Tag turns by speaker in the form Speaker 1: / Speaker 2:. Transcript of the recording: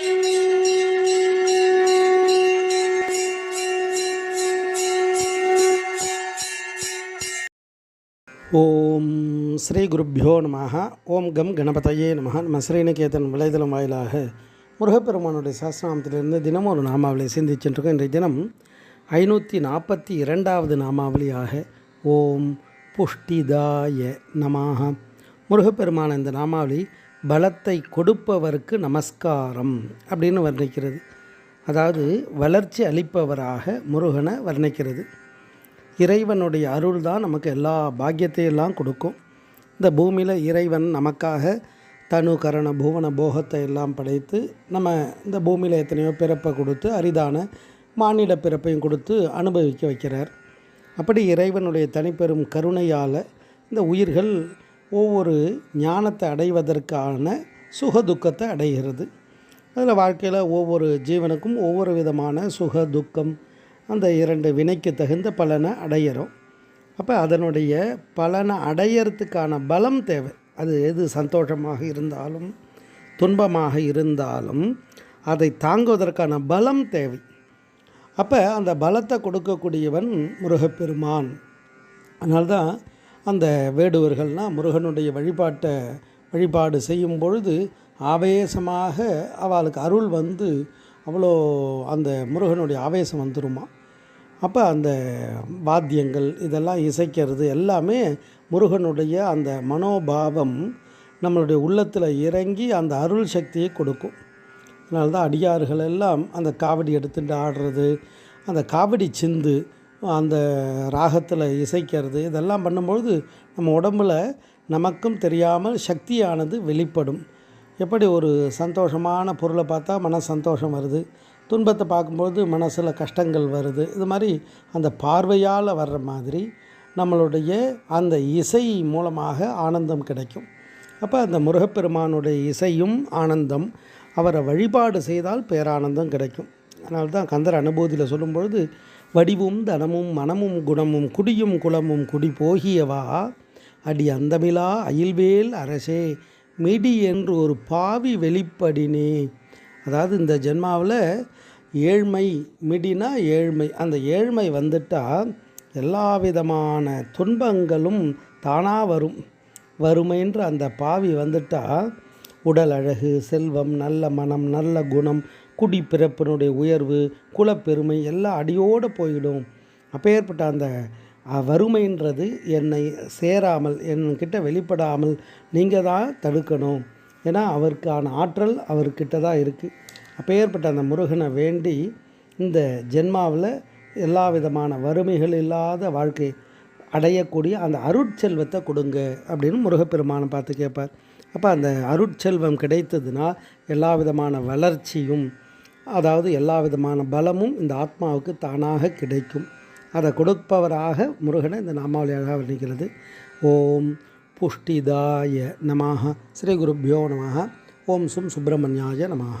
Speaker 1: ஓம் ஸ்ரீ குருப்பியோ நம ஓம் கம் கணபதையே நம நம்ம ஸ்ரீநிகேதன் வலைதளம் வாயிலாக முருகப்பெருமானுடைய சாஸ்திராமத்திலிருந்து தினமும் ஒரு நாமாவளி சிந்திச்சுட்டுருக்கோம். இன்றைய தினம் ஐநூற்றி நாற்பத்தி இரண்டாவது நாமாவளியாக ஓம் புஷ்டிதாய நமாக முருகப்பெருமான இந்த நாமாவளி பலத்தை கொடுப்பவருக்கு நமஸ்காரம் அப்படின்னு வர்ணிக்கிறது. அதாவது வளர்ச்சி அளிப்பவராக முருகனை வர்ணிக்கிறது. இறைவனுடைய அருள் தான் நமக்கு எல்லா பாக்கியத்தையெல்லாம் கொடுக்கும். இந்த பூமியில் இறைவன் நமக்காக தனு கரண புவன போகத்தை எல்லாம் படைத்து நம்ம இந்த பூமியில் எத்தனையோ பிறப்பை கொடுத்து அரிதான மாநில பிறப்பையும் கொடுத்து அனுபவிக்க வைக்கிறார். அப்படி இறைவனுடைய தனிப்பெரும் கருணையால் இந்த உயிர்கள் ஒவ்வொரு ஞானத்தை அடைவதற்கான சுக துக்கத்தை அடைகிறது. அதில் வாழ்க்கையில் ஒவ்வொரு ஜீவனுக்கும் ஒவ்வொரு விதமான சுக துக்கம் அந்த இரண்டு வினைக்கு தகுந்த பலனை அடையிறோம். அப்போ அதனுடைய பலனை அடையிறதுக்கான பலம் தேவை. அது எது சந்தோஷமாக இருந்தாலும் துன்பமாக இருந்தாலும் அதை தாங்குவதற்கான பலம் தேவை. அப்போ அந்த பலத்தை கொடுக்கக்கூடியவன் முருகப்பெருமான். அதனால்தான் அந்த வேடுவர்கள்னால் முருகனுடைய வழிபாட்டை வழிபாடு செய்யும் பொழுது ஆவேசமாக அவளுக்கு அருள் வந்து அவ்வளோ அந்த முருகனுடைய ஆவேசம் வந்துருமா. அப்போ அந்த வாத்தியங்கள் இதெல்லாம் இசைக்கிறது எல்லாமே முருகனுடைய அந்த மனோபாவம் நம்மளுடைய உள்ளத்தில் இறங்கி அந்த அருள் சக்தியை கொடுக்கும். அதனால தான் அடியார்கள் எல்லாம் அந்த காவடி எடுத்துட்டு ஆடுறது அந்த காவடி சிந்து அந்த ராகத்தில் இசைக்கிறது இதெல்லாம் பண்ணும்பொழுது நம்ம உடம்பில் நமக்கும் தெரியாமல் சக்தியானது வெளிப்படும். எப்படி ஒரு சந்தோஷமான பொருளை பார்த்தா மன சந்தோஷம் வருது. துன்பத்தை பார்க்கும்பொழுது மனசில் கஷ்டங்கள் வருது. இது மாதிரி அந்த பார்வையால் வர்ற மாதிரி நம்மளுடைய அந்த இசை மூலமாக ஆனந்தம் கிடைக்கும். அப்போ அந்த முருகப்பெருமானுடைய இசையும் ஆனந்தம் அவரை வழிபாடு செய்தால் பேரானந்தம் கிடைக்கும். அதனால்தான் கந்தர் அனுபூதியில் சொல்லும்பொழுது வடிவும் தனமும் மனமும் குணமும் குடியும் குளமும் குடி போகியவா? அடி அந்தமிலா அயில்வேல் அரசே மிடி என்று ஒரு பாவி வெளிப்படினே. அதாவது இந்த ஜென்மாவில் ஏழ்மை மிடினா ஏழ்மை. அந்த ஏழ்மை வந்துட்டால் எல்லா விதமான துன்பங்களும் தானாக வரும். வறுமைன்ற அந்த பாவி வந்துட்டால் உடல் அழகு செல்வம் நல்ல மனம் நல்ல குணம் குடிப்பிறப்பினுடைய உயர்வு குலப்பெருமை எல்லாம் அடியோடு போயிடும். அப்பேற்பட்ட அந்த வறுமைன்றது என்னை சேராமல் என்கிட்ட வெளிப்படாமல் நீங்கள் தான் தடுக்கணும். ஏன்னா அவருக்கான ஆற்றல் அவர்கிட்ட தான் இருக்குது அப்பேற்பட்ட அந்த முருகனை வேண்டி இந்த ஜென்மாவில் எல்லா விதமான வறுமைகள் இல்லாத வாழ்க்கை அடையக்கூடிய அந்த அருட்செல்வத்தை கொடுங்க அப்படின்னு முருகப்பெருமானை பார்த்து கேட்பார். அப்போ அந்த அருட்செல்வம் கிடைத்ததுன்னா எல்லா விதமான வளர்ச்சியும் அதாவது எல்லா விதமான பலமும் இந்த ஆத்மாவுக்கு தானாக கிடைக்கும். அதை கொடுப்பவராக முருகனை இந்த நாமாவளியாக வர்ணிக்கிறது. ஓம் புஷ்டிதாய நமாக ஸ்ரீ குருப்பியோ நமாக ஓம் சும் சுப்பிரமணியாய நமாக